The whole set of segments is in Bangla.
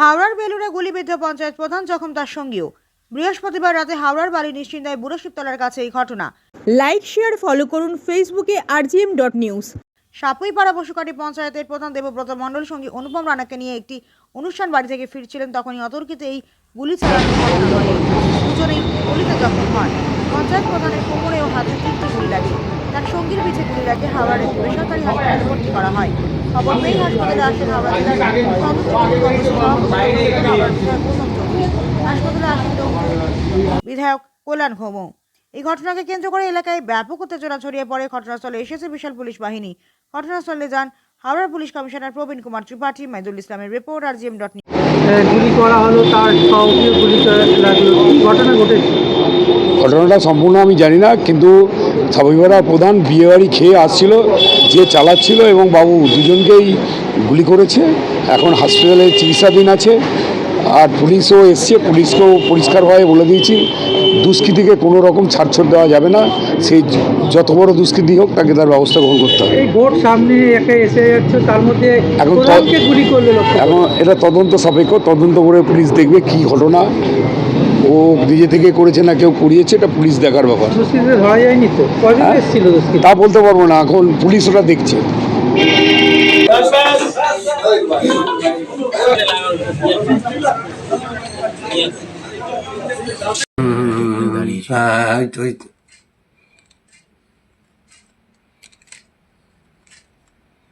হাওড়ার বেলুড়ে গুলিবিদ্ধ পঞ্চায়েত প্রধান জখম তার সঙ্গীও। বৃহস্পতিবার রাতে হাওড়ার বাড়ি নিশ্চিন্তায় বুড়ো শিবতলার কাছে এই ঘটনা। লাইক, শেয়ার, ফলো করুন ফেসবুকে RGM dot news. Sapuipara Pashukati পঞ্চায়েতের প্রধান দেবব্রত মণ্ডল সঙ্গে অনুপম রানাকে নিয়ে একটি অনুষ্ঠান বাড়ি থেকে ফিরছিলেন তখনই অতর্কিতে এই গুলি চালানোর ঘটনা ঘটে। দুজনেই গুলিতে জখম হয় পঞ্চায়েত প্রধানের কোমরে ও হাতে তিনটি গুলি লাগে। তার সঙ্গীর পিছে গুলি লাগে হাওড়ার বেসরকারি হাসপাতালে ভর্তি করা হয়। খবর পেয়ে হাসপাতালে আসেন বিধায়ক হাসপাতালে আসেন বিধায়ক কল্যাণ ঘৌম এই ঘটনাকে কেন্দ্র করে এলাকায় ব্যাপক উত্তেজনা ছড়িয়ে পড়ে ঘটনাস্থলে। এসেছে বিশাল পুলিশ বাহিনী। ঘটনাস্থলে যান হাওড়ার পুলিশ কমিশনার প্রবীণ কুমার ত্রিপাঠী মাইদুল ইসলামের রিপোর্ট আর জিএম ডট গুলি করা হলো তার গুলি করা লাগল ঘটনা ঘটেছে। ঘটনাটা সম্পূর্ণ আমি জানি না কিন্তু সাবইপাড়া প্রধান বিয়েবাড়ি খেয়ে আসছিল যে চালাচ্ছিল এবং বাবু দুজনকেই গুলি করেছে। এখন হাসপাতালে চিকিৎসাধীন আছে। আর পুলিশও এসছে পুলিশকেও পরিষ্কারভাবে বলে দিয়েছি দুষ্কৃতিকে কোনো রকম ছাড়ছড় দেওয়া যাবে না। সেই যত বড় দুষ্কৃতি হোক তাকে তার ব্যবস্থা গ্রহণ করতে হবে। এই ভোট সামনে একে এসে যাচ্ছে তার মধ্যে এখন গুলি করল এখন এটা তদন্ত সাপেক্ষ তদন্ত করে পুলিশ দেখবে কি ঘটনা। ও নিজে থেকে করেছে না কেউ করিয়েছে এটা পুলিশ দেখার ব্যাপার তো হ্যাঁ? বলতে পারব না এখন পুলিশ ওটা দেখছে হ্যাঁ এই তো এই তো।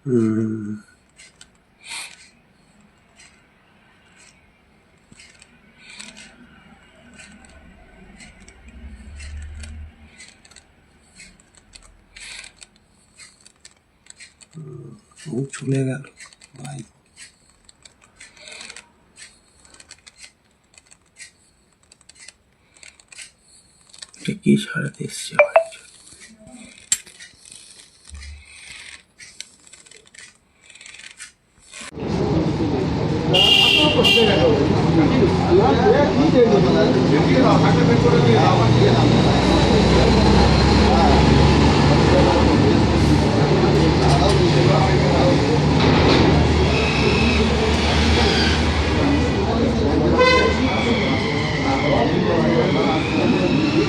হুম। ও চলে গেল। ভাই। কি সারাতে এসছে